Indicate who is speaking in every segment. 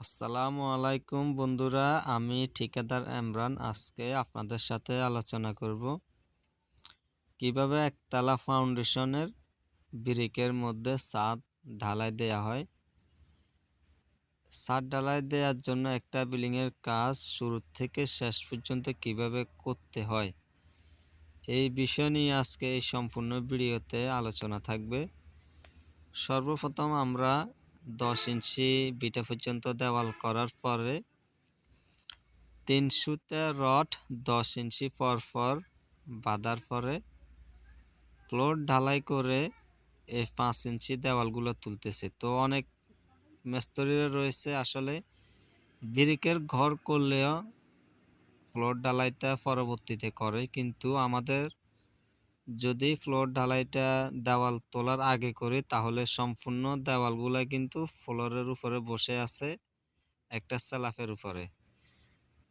Speaker 1: আসসালামু আলাইকুম বন্ধুরা, আমি ঠিকাদার এমরান আজকে আপনাদের সাথে আলোচনা করব কীভাবে একতলা ফাউন্ডেশনের ব্রিকের মধ্যে ছাদ ঢালাই দেয়া হয়। ছাদ ঢালাই দেওয়ার জন্য একটা বিল্ডিংয়ের কাজ শুরু থেকে শেষ পর্যন্ত কীভাবে করতে হয়, এই বিষয় নিয়ে আজকে এই সম্পূর্ণ ভিডিওতে আলোচনা থাকবে। সর্বপ্রথম আমরা দশ ইঞ্চি বিটা পর্যন্ত দেওয়াল করার পরে তিন সুতে রড দশ ইঞ্চি পর পর বাঁধার পরে ফ্লোর ঢালাই করে এই পাঁচ ইঞ্চি দেওয়ালগুলো তুলতেছে। তো অনেক মেস্তরিরা রয়েছে আসলে ব্রিকের ঘর করলেও ফ্লোর ঢালাইটা পরবর্তীতে করে, কিন্তু আমাদের যদি ফ্লোর ঢালাইটা দেওয়াল তোলার আগে করি, তাহলে সম্পূর্ণ দেওয়ালগুলা কিন্তু ফ্লোরের উপরে বসে আছে, একটা স্যালাফের উপরে।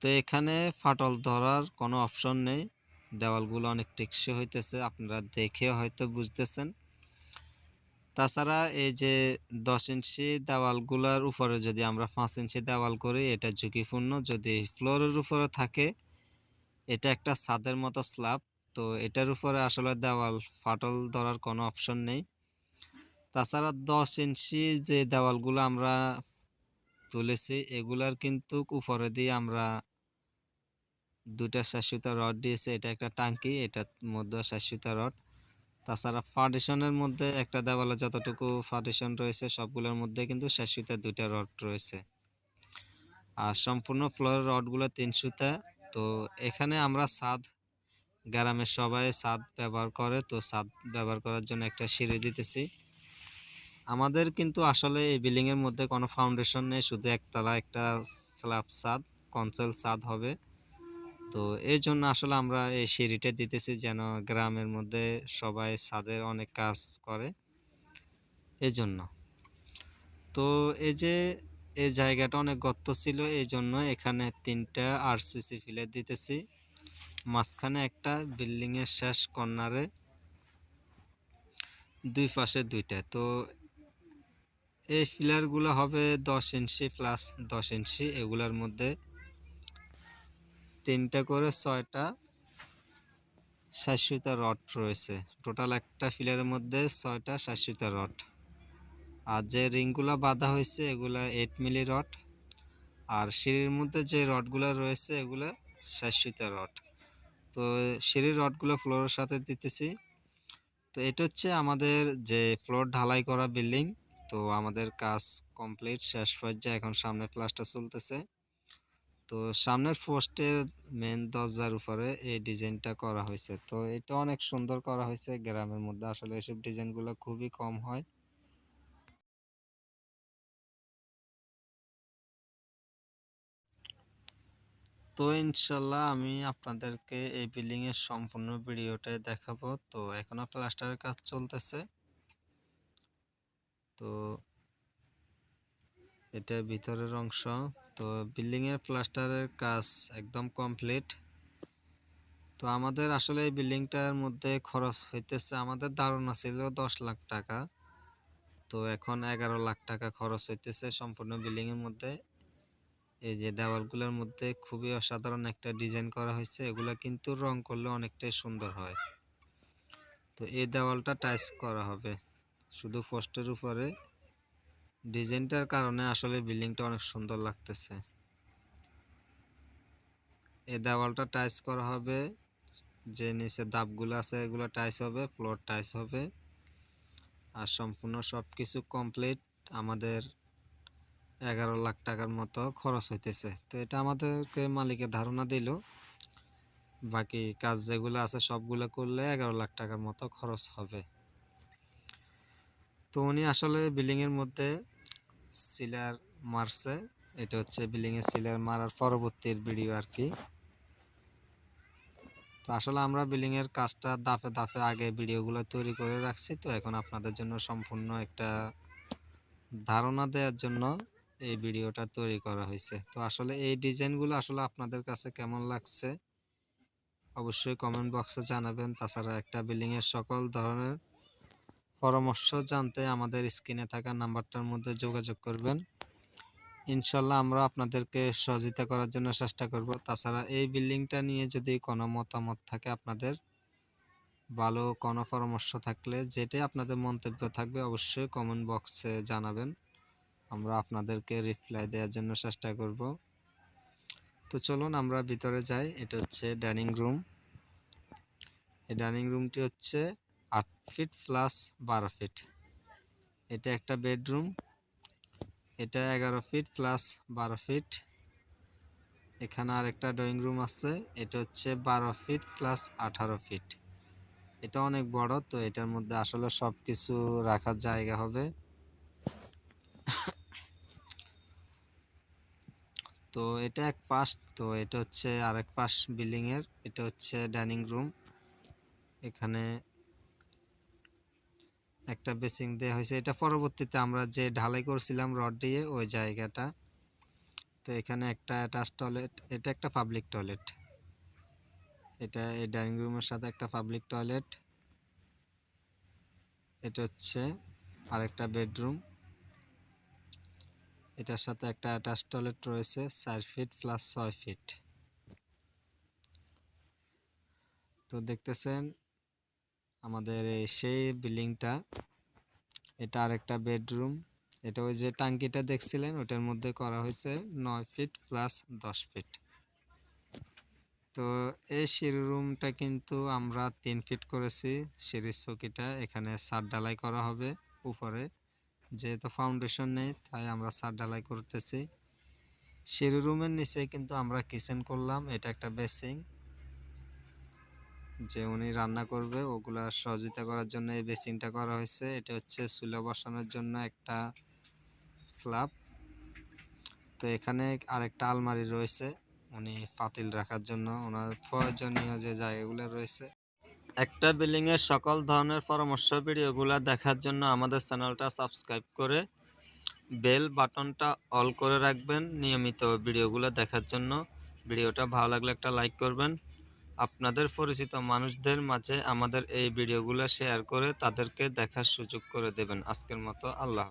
Speaker 1: তো এখানে ফাটল ধরার কোনো অপশন নেই। দেওয়ালগুলো অনেক টেকসই হইতেছে, আপনারা দেখে হয়তো বুঝতেছেন। তাছাড়া এই যে দশ ইঞ্চি দেওয়ালগুলোর উপরে যদি আমরা পাঁচ ইঞ্চি দেওয়াল করি, এটা ঝুঁকিপূর্ণ। যদি ফ্লোরের উপরে থাকে, এটা একটা ছাদের মতো স্ল্যাব। তো এটার উপরে আসলে দেওয়াল, ফাটল ধরার কোনো অপশন নেই। তাছাড়া দশ ইঞ্চি যে দেওয়ালগুলো আমরা তুলেছি, এগুলার কিন্তু উপরে দিয়ে আমরা দুটা শাশুতা রড দিয়েছি। এটা একটা টাঙ্কি, এটার মধ্যে শাশুতা রড। তাছাড়া ফাউন্ডেশনের মধ্যে একটা দেওয়ালে যতটুকু ফাউন্ডেশন রয়েছে, সবগুলোর মধ্যে কিন্তু শাশুতা দুটা রড রয়েছে। আর সম্পূর্ণ ফ্লোরের রডগুলো তিন সুতা। তো এখানে আমরা ছাদ গ্রামের সবাই ছাদ ব্যবহার করে, তো ছাদ ব্যবহার করার জন্য একটা সিঁড়ি দিতেছি। আমাদের কিন্তু আসলে এই বিল্ডিংয়ের মধ্যে কোনো ফাউন্ডেশন নেই, শুধু একতলা একটা স্ল্যাব ছাদ কনসেল ছাদ হবে। তো এই জন্য আসলে আমরা এই সিঁড়িটা দিতেছি যেন গ্রামের মধ্যে সবাই ছাদের অনেক কাজ করে। এই জন্য। তো এই যে এই জায়গাটা অনেক গর্ত ছিল, এই জন্য এখানে তিনটা আরসিসি ফিলে দিতেছি। মাঝখানে একটা বিল্ডিংয়ের শেষ কর্নারে দুই পাশে দুইটা। তো এই ফিলারগুলো হবে দশ ইঞ্চি প্লাস দশ ইঞ্চি। এগুলার মধ্যে তিনটা করে ছয়টা সাতশোটা রড রয়েছে। টোটাল একটা ফিলারের মধ্যে ছয়টা সাতশোটা রড। আর যে রিংগুলো বাঁধা হয়েছে, এগুলা এইট মিলি রড আর সিঁড়ির মধ্যে যে রডগুলো রয়েছে, এগুলো সাতশোটা রড। তো সিঁড়ির রডগুলো ফ্লোরের সাথে দিতেছি। তো এটা হচ্ছে আমাদের যে ফ্লোর ঢালাই করা বিল্ডিং তো আমাদের কাজ কমপ্লিট শেষ পর্যায়ে এখন সামনে প্লাস্টার চলতেছে। তো সামনের পোস্টের মেন দরজার উপরে এই ডিজাইনটা করা হয়েছে। তো এটা অনেক সুন্দর করা হয়েছে, গ্রামের মধ্যে আসলে এসব ডিজাইনগুলো খুবই কম হয়। তো ইনশাল্লাহ আমি আপনাদেরকে এই বিল্ডিং এর সম্পূর্ণ ভিডিওটা দেখাবো। তো এখনও প্লাস্টারের কাজ চলতেছে। তো এটা ভিতরের অংশ। তো বিল্ডিং এর প্লাস্টারের কাজ একদম কমপ্লিট তো আমাদের আসলে এই বিল্ডিংটার মধ্যে খরচ হইতেছে আমাদের ধারণা ছিল দশ লাখ টাকা। তো এখন এগারো লাখ টাকা খরচ হইতেছে সম্পূর্ণ বিল্ডিং এর মধ্যে। এই যে দেওয়ালগুলোর মধ্যে খুবই অসাধারণ একটা ডিজাইন করা হয়েছে, এগুলো কিন্তু রং করলে অনেকটাই সুন্দর হয়। তো এই দেওয়ালটা টাইস করা হবে, শুধু পোস্টের উপরে। ডিজাইনটার কারণে আসলে বিল্ডিংটা অনেক সুন্দর লাগতেছে। এই দেওয়ালটা টাইস করা হবে, যে নিচে দাবগুলো আছে এগুলো টাইস হবে, ফ্লোর টাইস হবে। আর সম্পূর্ণ সব কিছু কমপ্লিট আমাদের এগারো লাখ টাকার মতো খরচ হইতেছে। তো এটা আমাদেরকে মালিকের ধারণা দিল। বাকি কাজ যেগুলো আছে সবগুলো করলে এগারো লাখ টাকার মতো খরচ হবে। তো উনি আসলে বিল্ডিংয়ের মধ্যে সিলার মারছে। এটা হচ্ছে বিল্ডিংয়ে সিলার মারার পরবর্তীর ভিডিও আর কি। তো আসলে আমরা বিল্ডিংয়ের কাজটা দাফে দাফে আগে ভিডিওগুলো তৈরি করে রাখছি। তো এখন আপনাদের জন্য সম্পূর্ণ একটা ধারণা দেওয়ার জন্য এই ভিডিওটা তৈরি করা হয়েছে। তো আসলে এই ডিজাইনগুলো আসলে আপনাদের কাছে কেমন লাগছে? অবশ্যই কমেন্ট বক্সে জানাবেন। তাছাড়া একটা বিল্ডিংয়ের সকল ধরনের পরামর্শ জানতে আমাদের স্ক্রিনে থাকা নাম্বারটার মধ্যে যোগাযোগ করবেন। ইনশাল্লাহ আমরা আপনাদেরকে সহযোগিতা করার জন্য চেষ্টা করব। তাছাড়া এই বিল্ডিংটা নিয়ে যদি কোনো মতামত থাকে আপনাদের, ভালো কোনো পরামর্শ থাকলে যেটাই আপনাদের মন্তব্য থাকবে অবশ্যই কমেন্ট বক্সে জানাবেন। আমরা আপনাদেরকে রিপ্লাই দেওয়ার জন্য চেষ্টা করব। তো চলুন আমরা ভিতরে যাই, এটা হচ্ছে ডাইনিং রুম এই ডাইনিং রুমটি হচ্ছে আট ফিট প্লাস বারো ফিট এটা একটা বেডরুম এটা এগারো ফিট প্লাস বারো ফিট এখানে আরেকটা ড্রয়িং রুম আছে, এটা হচ্ছে বারো ফিট প্লাস আঠারো ফিট এটা অনেক বড়, তো এটার মধ্যে আসলে সব কিছু রাখার জায়গা হবে। তো এটা এক পাশ, তো এটা হচ্ছে আরেক পাশ বিল্ডিং এর, এটা হচ্ছে ডাইনিং রুম এখানে একটা বেসিং দেওয়া হয়েছে। এটা পরবর্তীতে আমরা যে ঢালাই করছিলাম রড দিয়ে, ওই জায়গাটা। তো এখানে একটা অ্যাটাচ টয়লেট এটা একটা পাবলিক টয়লেট এটা এই ডাইনিং রুমের সাথে একটা পাবলিক টয়লেট এটা হচ্ছে আরেকটা বেডরুম এটার সাথে একটা অ্যাটাচ টয়লেট রয়েছে, চার ফিট প্লাস ছয় ফিট তো দেখতেছেন, আমাদের সেই বিল্ডিংটা, এটা আরেকটা বেডরুম। এটা ওই যে টাঙ্কিটা দেখছিলেন, ওটার মধ্যে করা হয়েছে নয় ফিট প্লাস দশ ফিট তো এই সিঁড়ি রুমটা কিন্তু আমরা তিন ফিট করেছি, সিঁড়ির চকিটা, এখানে সার ঢালাই করা হবে উপরে। যেহেতু ফাউন্ডেশন নেই, তাই আমরা সার ঢালাই করতেছি। সিঁড়ি রুমের নিচে কিন্তু আমরা কিচেন করলাম, এটা একটা বেসিং যে উনি রান্না করবে, ওগুলা সহযোগিতা করার জন্য এই বেসিংটা করা হয়েছে। এটা হচ্ছে চুলা বসানোর জন্য একটা স্ল্যাব তো এখানে আরেকটা আলমারি রয়েছে, উনি পাতিল রাখার জন্য। ওনার প্রয়োজনীয় যে জায়গাগুলো রয়েছে একটা বিল্ডিং এর সকল ধরনের পরামর্শ ভিডিওগুলো দেখার জন্য আমাদের চ্যানেলটা সাবস্ক্রাইব করে বেল বাটনটা অল করে রাখবেন নিয়মিত ভিডিওগুলো দেখার জন্য। ভিডিওটা ভালো লাগলে একটা লাইক করবেন। আপনাদের পরিচিত মানুষদের মাঝে আমাদের এই ভিডিওগুলো শেয়ার করে তাদেরকে দেখার সুযোগ করে দেবেন। আজকের মতো আল্লাহ